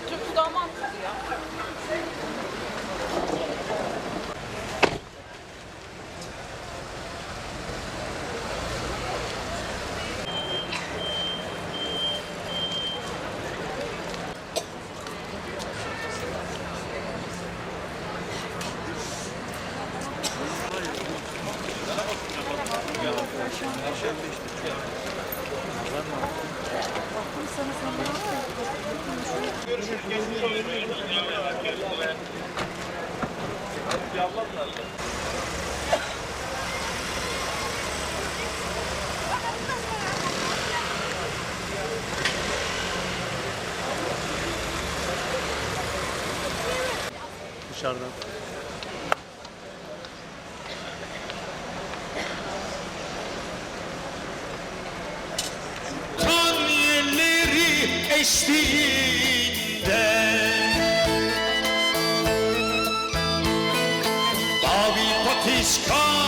metre su daha mantıklı ya. Thank you. Dışarıdan. Kan yerleri eşti what is god